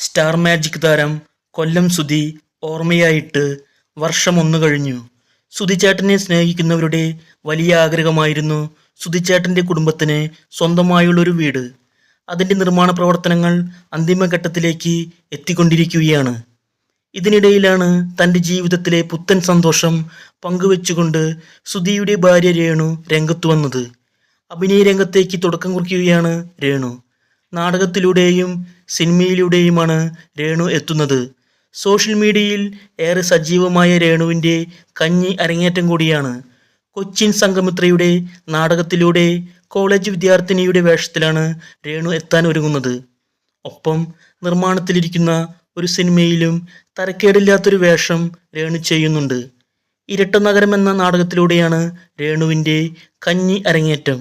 Star magic താരം കൊല്ലം സുധി ഓർമ്മയായിട്ട് വർഷം ഒന്ന് കഴിഞ്ഞു. സുധിച്ചേട്ടനെ സ്നേഹിക്കുന്നവരുടെ വലിയ ആഗ്രഹമായിരുന്നു സുധിച്ചേട്ടന്റെ കുടുംബത്തിന് സ്വന്തമായുള്ളൊരു വീട്. അതിന്റെ നിർമ്മാണ പ്രവർത്തനങ്ങൾ അന്തിമഘട്ടത്തിലേക്ക് എത്തിക്കൊണ്ടിരിക്കുകയാണ്. ഇതിനിടയിലാണ് തന്റെ ജീവിതത്തിലെ പുത്തൻ സന്തോഷം പങ്കുവെച്ചുകൊണ്ട് സുധിയുടെ ഭാര്യ രേണു രംഗത്തു വന്നത്. അഭിനയ രംഗത്തേക്ക് തുടക്കം കുറിക്കുകയാണ് രേണു. നാടകത്തിലൂടെയും സിനിമയിലൂടെയുമാണ് രേണു എത്തുന്നത്. സോഷ്യൽ മീഡിയയിൽ ഏറെ സജീവമായ രേണുവിന്റെ കഞ്ഞി അരങ്ങേറ്റം കൂടിയാണ്. കൊച്ചിൻ സംഗമിത്രയുടെ നാടകത്തിലൂടെ കോളേജ് വിദ്യാർത്ഥിനിയുടെ വേഷത്തിലാണ് രേണു എത്താൻ ഒരുങ്ങുന്നത്. ഒപ്പം നിർമ്മാണത്തിലിരിക്കുന്ന ഒരു സിനിമയിലും തരക്കേടില്ലാത്തൊരു വേഷം രേണു ചെയ്യുന്നുണ്ട്. ഇരട്ട നഗരം എന്ന നാടകത്തിലൂടെയാണ് രേണുവിന്റെ കഞ്ഞി അരങ്ങേറ്റം.